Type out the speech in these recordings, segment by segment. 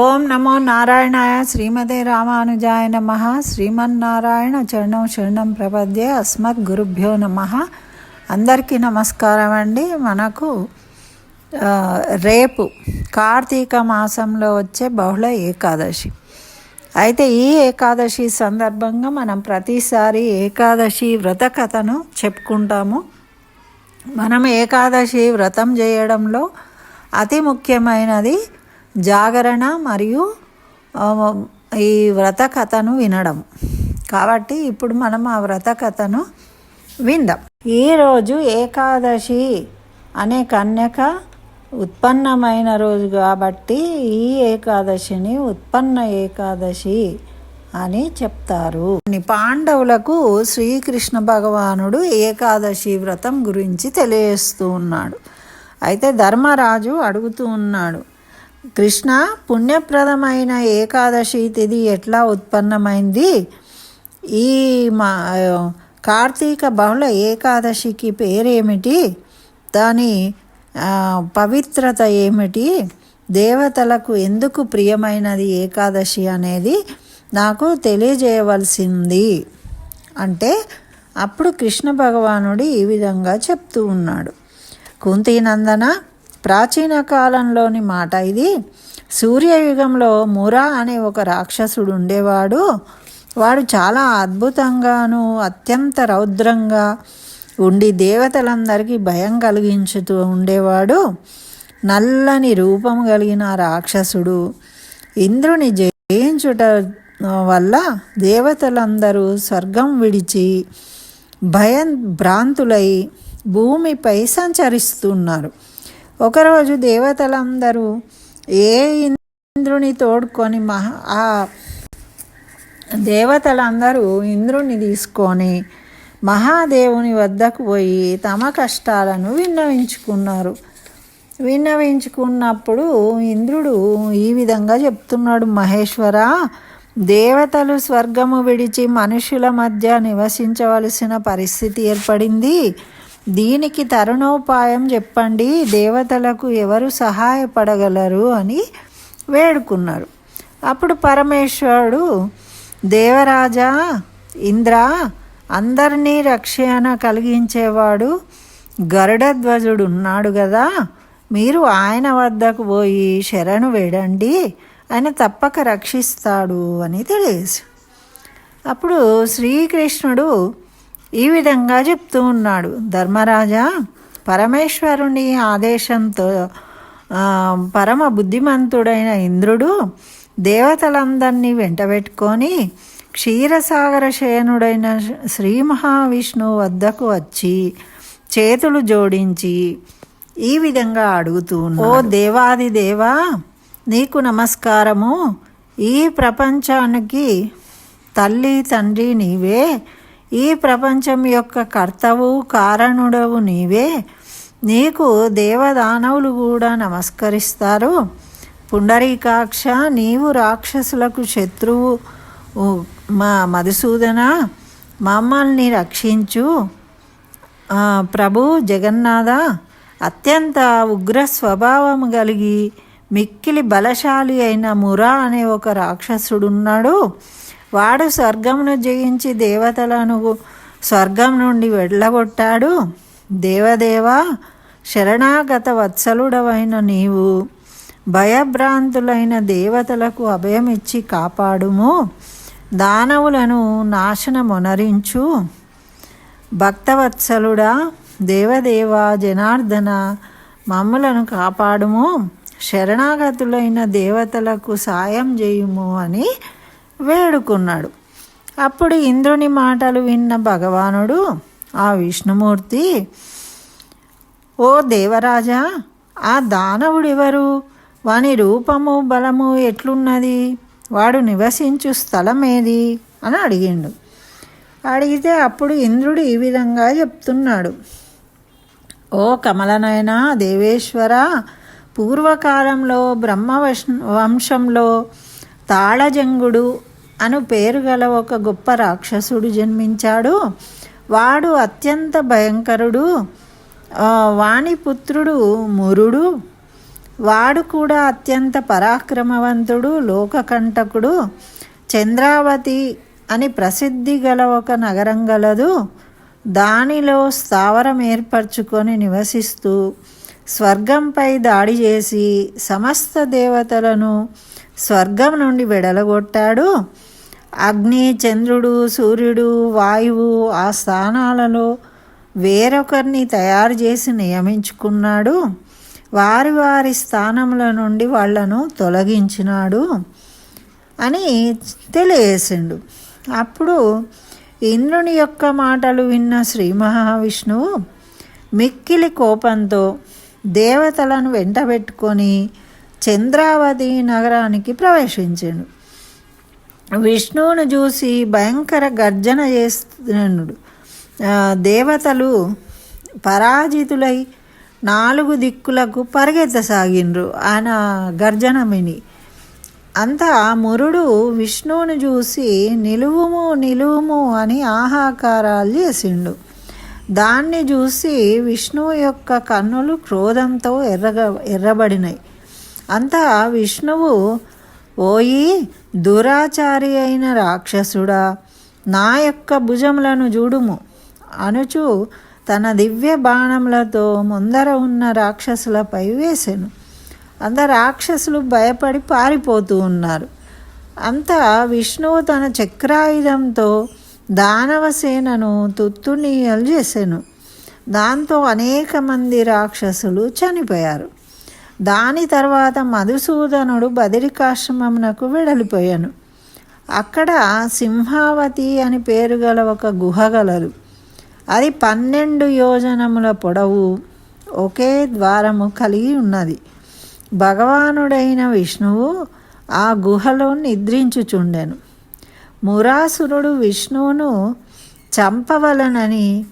ఓం నమో నారాయణాయ శ్రీమదే రామానుజాయ నమ. శ్రీమన్నారాయణ చరణం శరణం ప్రపద్యే అస్మద్ గురుభ్యో నమ. అందరికీ నమస్కారం అండి. మనకు రేపు కార్తీక మాసంలో వచ్చే బహుళ ఏకాదశి. అయితే ఈ ఏకాదశి సందర్భంగా మనం ప్రతిసారి ఏకాదశి వ్రత కథను చెప్పుకుంటాము. మనం ఏకాదశి వ్రతం చేయడంలో అతి ముఖ్యమైనది జాగరణ మరియు ఈ వ్రత కథను వినడం. కాబట్టి ఇప్పుడు మనం ఆ వ్రత కథను విందాం ఈరోజు ఏకాదశి అనే కన్యక ఉత్పన్నమైన రోజు కాబట్టి ఈ ఏకాదశిని ఉత్పన్న ఏకాదశి అని చెప్తారు. పాండవులకు శ్రీకృష్ణ భగవానుడు ఏకాదశి వ్రతం గురించి తెలియజేస్తూ ఉన్నాడు. అయితే ధర్మరాజు అడుగుతూ ఉన్నాడు కృష్ణ పుణ్యప్రదమైన ఏకాదశి తిథి ఎట్లా ఉత్పన్నమైంది? ఈ మా కార్తీక బహుళ ఏకాదశికి పేరేమిటి? దాని పవిత్రత ఏమిటి? దేవతలకు ఎందుకు ప్రియమైనది ఏకాదశి అనేది నాకు తెలియజేయవలసింది. అంటే అప్పుడు కృష్ణ భగవానుడు ఈ విధంగా చెప్తూ ఉన్నాడు. కుంతీనందన ప్రాచీన కాలంలోని మాట ఇది. సూర్యయుగంలో మురా అనే ఒక రాక్షసుడు ఉండేవాడు. వాడు చాలా అద్భుతంగాను అత్యంత రౌద్రంగా ఉండి దేవతలందరికీ భయం కలిగించుతూ ఉండేవాడు. నల్లని రూపం కలిగిన రాక్షసుడు. ఇంద్రుని జయించుట వల్ల దేవతలందరూ స్వర్గం విడిచి భయం భ్రాంతులై భూమిపై సంచరిస్తున్నారు. ఒకరోజు దేవతలందరూ ఏ ఇంద్రుని తోడుకొని మహా ఆ దేవతలందరూ ఇంద్రుని తీసుకొని మహాదేవుని వద్దకు పోయి తమ కష్టాలను విన్నవించుకున్నారు. విన్నవించుకున్నప్పుడు ఇంద్రుడు ఈ విధంగా చెప్తున్నాడు మహేశ్వర దేవతలు స్వర్గము విడిచి మనుషుల మధ్య నివసించవలసిన పరిస్థితి ఏర్పడింది. దీనికి తరుణోపాయం చెప్పండి దేవతలకు ఎవరు సహాయపడగలరు అని వేడుకున్నారు. అప్పుడు పరమేశ్వరుడు దేవరాజా ఇంద్ర అందరినీ రక్షణ కలిగించేవాడు గరుడధ్వజుడు ఉన్నాడు కదా మీరు ఆయన వద్దకు పోయి శరణు వేడండి ఆయన తప్పక రక్షిస్తాడు అని తెలియదు అప్పుడు శ్రీకృష్ణుడు ఈ విధంగా చెప్తూ ఉన్నాడు. ధర్మరాజా పరమేశ్వరుని ఆదేశంతో పరమ బుద్ధిమంతుడైన ఇంద్రుడు దేవతలందరినీ వెంటబెట్టుకొని క్షీరసాగర శయనుడైన శ్రీ మహావిష్ణువు వద్దకు వచ్చి చేతులు జోడించి ఈ విధంగా అడుగుతూ ఓ దేవాది దేవా నీకు నమస్కారము. ఈ ప్రపంచానికి తల్లి తండ్రి నీవే. ఈ ప్రపంచం యొక్క కర్తవు కారణుడవు నీవే. నీకు దేవదానవులు కూడా నమస్కరిస్తారు. పుండరీకాక్ష నీవు రాక్షసులకు శత్రువు. మా మధుసూదన మమ్మల్ని రక్షించు. ప్రభు జగన్నాథ అత్యంత ఉగ్ర స్వభావం కలిగి మిక్కిలి బలశాలి అయిన మురా అనే ఒక రాక్షసుడున్నాడు. వాడు స్వర్గమును జయించి దేవతలను స్వర్గం నుండి వెళ్ళగొట్టాడు. దేవదేవ శరణాగత వత్సలుడవైన నీవు భయభ్రాంతులైన దేవతలకు అభయమిచ్చి కాపాడుము. దానవులను నాశనమొనరించు. భక్తవత్సలుడా దేవదేవ జనార్దన మమ్ములను కాపాడుము. శరణాగతులైన దేవతలకు సాయం చేయుము అని వేడుకున్నాడు. అప్పుడు ఇంద్రుని మాటలు విన్న భగవానుడు ఆ విష్ణుమూర్తి ఓ దేవరాజా ఆ దానవుడెవరు? వాని రూపము బలము ఎట్లున్నది? వాడు నివసించు స్థలం ఏది అని అడిగిండు. అడిగితే అప్పుడు ఇంద్రుడు ఈ విధంగా చెప్తున్నాడు. ఓ కమలనయన దేవేశ్వర పూర్వకాలంలో బ్రహ్మ వష్- వంశంలో తాళజంగుడు అను పేరు గల ఒక గొప్ప రాక్షసుడు జన్మించాడు. వాడు అత్యంత భయంకరుడు వాణి పుత్రుడు మురుడు. వాడు కూడా అత్యంత పరాక్రమవంతుడు లోకకంటకుడు చంద్రావతి అని ప్రసిద్ధి గల ఒక నగరం గలదు. దానిలో స్థావరం ఏర్పరచుకొని నివసిస్తూ స్వర్గంపై దాడి చేసి సమస్త దేవతలను స్వర్గం నుండి వెడలగొట్టాడు. అగ్ని చంద్రుడు సూర్యుడు వాయువు ఆ స్థానాలలో వేరొకరిని తయారు చేసి నియమించుకున్నాడు. వారి వారి స్థానముల నుండి వాళ్ళను తొలగించినాడు అని తెలియసిండు అప్పుడు ఇంద్రుని యొక్క మాటలు విన్న శ్రీ మహావిష్ణువు మిక్కిలి కోపంతో దేవతలను వెంటబెట్టుకొని చంద్రావతి నగరానికి ప్రవేశించాడు. విష్ణువును చూసి భయంకర గర్జన చేస్తున్నాడు. దేవతలు పరాజితులై నాలుగు దిక్కులకు పరిగెత్తసాగిండ్రు ఆయన గర్జన విని అంతా మురుడు విష్ణువుని చూసి నిలువుము నిలువుము అని ఆహాకారాలు చేసిండు. దాన్ని చూసి విష్ణువు యొక్క కన్నులు క్రోధంతో ఎర్రగా ఎర్రబడినాయి అంతా విష్ణువు ఓయి దురాచారి అయిన రాక్షసుడా నా యొక్క భుజములను చూడుము అనుచు తన దివ్య బాణములతో ముందర ఉన్న రాక్షసులపై వేసెను. అంత రాక్షసులు భయపడి పారిపోతూ ఉన్నారు. అంతా విష్ణువు తన చక్రాయుధంతో దానవసేనను తుత్తునీయలు చేశాను దాంతో అనేక మంది రాక్షసులు చనిపోయారు. దాని తర్వాత మధుసూదనుడు బదిరికాశ్రమమునకు వెడలిపోయాను. అక్కడ సింహావతి అని పేరు గల ఒక గుహ గలదు. అది పన్నెండు యోజనముల పొడవు ఒకే ద్వారము కలిగి ఉన్నది. భగవానుడైన విష్ణువు ఆ గుహలో నిద్రించుచుండెను. మురాసురుడు విష్ణువును చంపవలనని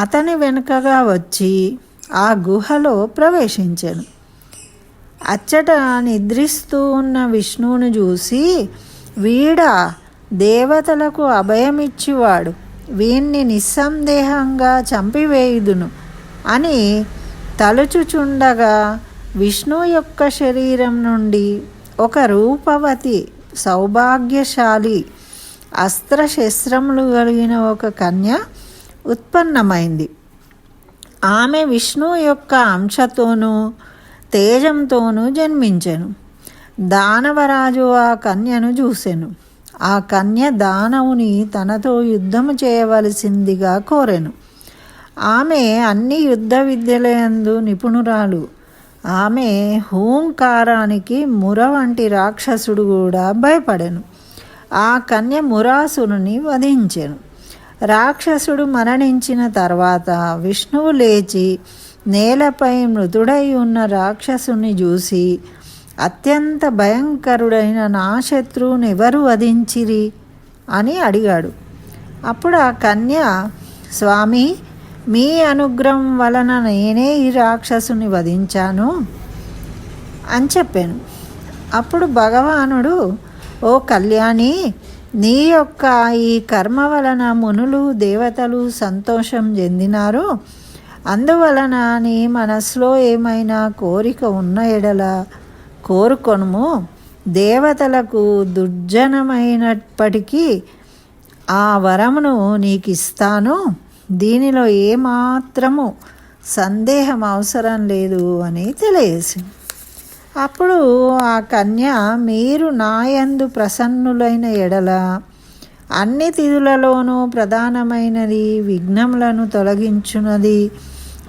అతని వెనుకగా వచ్చి ఆ గుహలో ప్రవేశించాను. అచ్చట నిద్రిస్తూ ఉన్న విష్ణువును చూసి వీడ దేవతలకు అభయమిచ్చివాడు. వీణ్ణి నిస్సందేహంగా చంపివేయుదును అని తలుచుచుండగా విష్ణు యొక్క శరీరం నుండి ఒక రూపవతి సౌభాగ్యశాలి అస్త్రశస్త్రములు కలిగిన ఒక కన్య ఉత్పన్నమైంది. ఆమె విష్ణు యొక్క అంశతోనూ తేజంతోనూ జన్మించెను. దానవరాజు ఆ కన్యను చూసెను. ఆ కన్య దానవుని తనతో యుద్ధము చేయవలసిందిగా కోరెను. ఆమె అన్ని యుద్ధ విద్యలందు నిపుణురాలు. ఆమె హూంకారానికి ముర వంటి రాక్షసుడు కూడా భయపడెను. ఆ కన్య మురాసురుని వధించెను. రాక్షసుడు మరణించిన తర్వాత విష్ణువు లేచి నేలపై మృతుడై ఉన్న రాక్షసుని చూసి అత్యంత భయంకరుడైన నా శత్రువుని ఎవరు వధించిరి? అని అడిగాడు. అప్పుడు ఆ కన్య స్వామి మీ అనుగ్రహం వలన నేనే ఈ రాక్షసుని వధించాను అని చెప్పాను. అప్పుడు భగవానుడు ఓ కళ్యాణి నీ యొక్క ఈ కర్మ వలన మునులు దేవతలు సంతోషం చెందినారు. అందువలన నీ మనసులో ఏమైనా కోరిక ఉన్న ఎడల కోరుకొనుము. దేవతలకు దుర్జనమైనప్పటికీ ఆ వరమును నీకు ఇస్తాను దీనిలో ఏమాత్రము సందేహం అవసరం లేదు అని తెలియజేసింది. అప్పుడు ఆ కన్య మీరు నాయందు ప్రసన్నులైన ఎడల అన్ని తిథులలోనూ ప్రధానమైనది విఘ్నములను తొలగించున్నది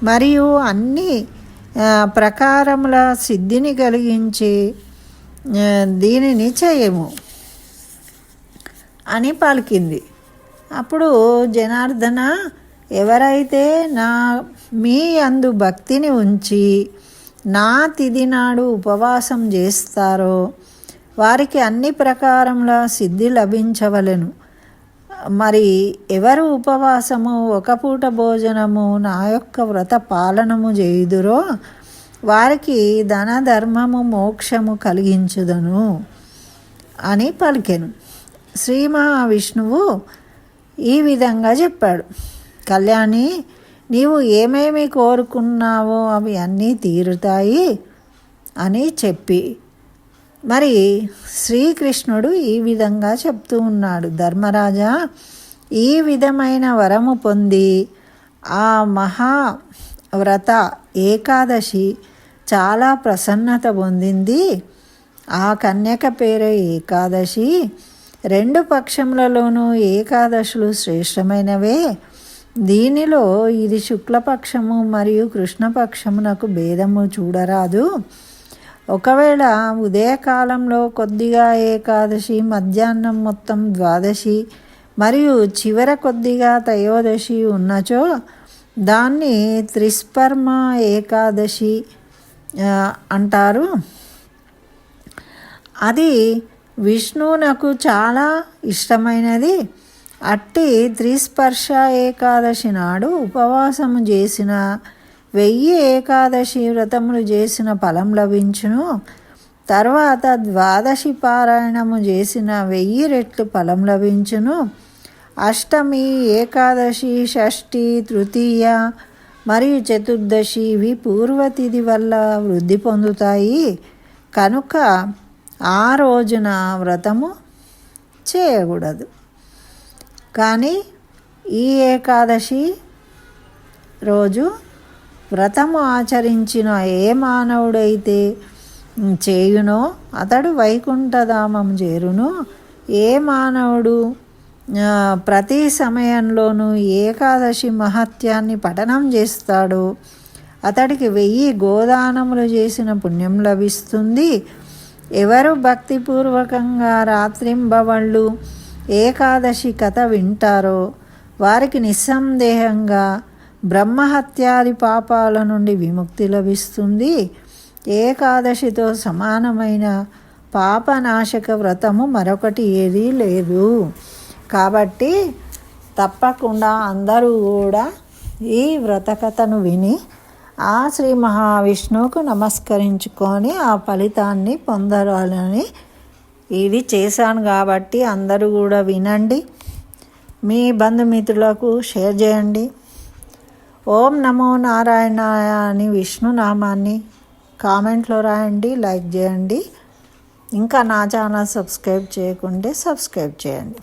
మరియు అన్ని ప్రకారముల సిద్ధిని కలిగించి దీనిని చేయము. అని పలికింది. అప్పుడు జనార్దన ఎవరైతే నా మీ అందు భక్తిని ఉంచి నా తిది నాడు ఉపవాసం చేస్తారో? వారికి అన్ని ప్రకారముల సిద్ధి లభించవలెను. మరి ఎవరు ఉపవాసము ఒక పూట భోజనము నా యొక్క వ్రత పాలనము చేయుదురో? వారికి ధన ధర్మము మోక్షము కలిగించుదను అని పలికెను. శ్రీ మహావిష్ణువు ఈ విధంగా చెప్పాడు. కళ్యాణి నీవు ఏమేమి కోరుకున్నావో అవి అన్నీ తీరుతాయి అని చెప్పి. మరి శ్రీకృష్ణుడు ఈ విధంగా చెప్తూ ఉన్నాడు. ధర్మరాజా ఈ విధమైన వరము పొంది ఆ మహా వ్రత ఏకాదశి చాలా ప్రసన్నత పొందింది. ఆ కన్యక పేరే ఏకాదశి రెండు పక్షములలోనూ ఏకాదశులు శ్రేష్టమైనవే. దీనిలో ఇది శుక్లపక్షము మరియు కృష్ణపక్షమునకు భేదము చూడరాదు. ఒకవేళ ఉదయకాలంలో కొద్దిగా ఏకాదశి మధ్యాహ్నం మొత్తం ద్వాదశి మరియు చివర కొద్దిగా త్రయోదశి ఉన్నచో దాన్ని త్రిస్పర్మ ఏకాదశి అంటారు. అది విష్ణువునకు చాలా ఇష్టమైనది. అట్టి త్రిస్పర్శ ఏకాదశి నాడు ఉపవాసము చేసిన వెయ్యి ఏకాదశి వ్రతములు చేసిన ఫలం లభించును. తర్వాత ద్వాదశి పారాయణము చేసిన వెయ్యి రెట్లు ఫలం లభించును. అష్టమి ఏకాదశి షష్ఠి తృతీయ మరియు చతుర్దశి ఇవి పూర్వతిథి వల్ల వృద్ధి పొందుతాయి. కనుక ఆ రోజున వ్రతము చేయకూడదు. కానీ ఈ ఏకాదశి రోజు వ్రతము ఆచరించిన ఏ మానవుడైతే చేయునో అతడు వైకుంఠధామం చేరును. ఏ మానవుడు ప్రతి సమయంలోనూ ఏకాదశి మహత్యాన్ని పఠనం చేస్తాడో అతడికి వెయ్యి గోదానములు చేసిన పుణ్యం లభిస్తుంది. ఎవరు భక్తిపూర్వకంగా రాత్రింబవళ్ళు ఏకాదశి కథ వింటారో వారికి నిస్సందేహంగా బ్రహ్మహత్యాది పాపాల నుండి విముక్తి లభిస్తుంది. ఏకాదశితో సమానమైన పాపనాశక వ్రతము మరొకటి ఏదీ లేదు. కాబట్టి తప్పకుండా అందరూ కూడా ఈ వ్రతకథను విని ఆ శ్రీ మహావిష్ణువుకు నమస్కరించుకొని ఆ ఫలితాన్ని పొందాలని ఇది చేశాను కాబట్టి అందరూ కూడా వినండి. మీ బంధుమిత్రులకు షేర్ చేయండి. ఓం నమో నారాయణ అని విష్ణునామాన్ని కామెంట్లో రాయండి లైక్ చేయండి. ఇంకా నా ఛానల్ సబ్స్క్రైబ్ చేయకుంటే సబ్స్క్రైబ్ చేయండి.